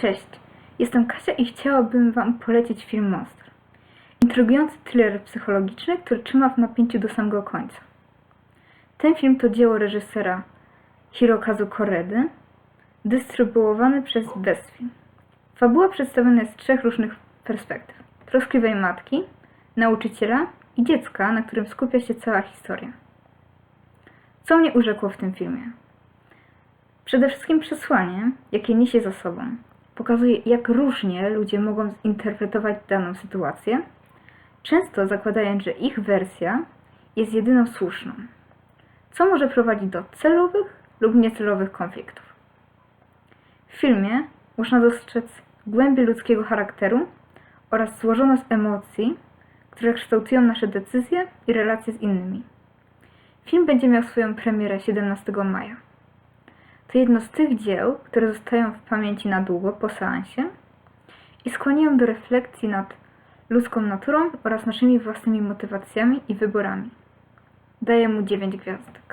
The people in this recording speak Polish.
Cześć, jestem Kasia i chciałabym Wam polecić film Monster. Intrygujący thriller psychologiczny, który trzyma w napięciu do samego końca. Ten film to dzieło reżysera Hirokazu Koredy, dystrybuowany przez Westfilm. Fabuła przedstawiona jest z trzech różnych perspektyw. Troskliwej matki, nauczyciela i dziecka, na którym skupia się cała historia. Co mnie urzekło w tym filmie? Przede wszystkim przesłanie, jakie niesie za sobą, pokazuje, jak różnie ludzie mogą zinterpretować daną sytuację, często zakładając, że ich wersja jest jedyną słuszną, co może prowadzić do celowych lub niecelowych konfliktów. W filmie można dostrzec głębię ludzkiego charakteru oraz złożoność emocji, które kształtują nasze decyzje i relacje z innymi. Film będzie miał swoją premierę 17 maja. To jedno z tych dzieł, które zostają w pamięci na długo po seansie i skłaniają do refleksji nad ludzką naturą oraz naszymi własnymi motywacjami i wyborami. Daję mu 9 gwiazdek.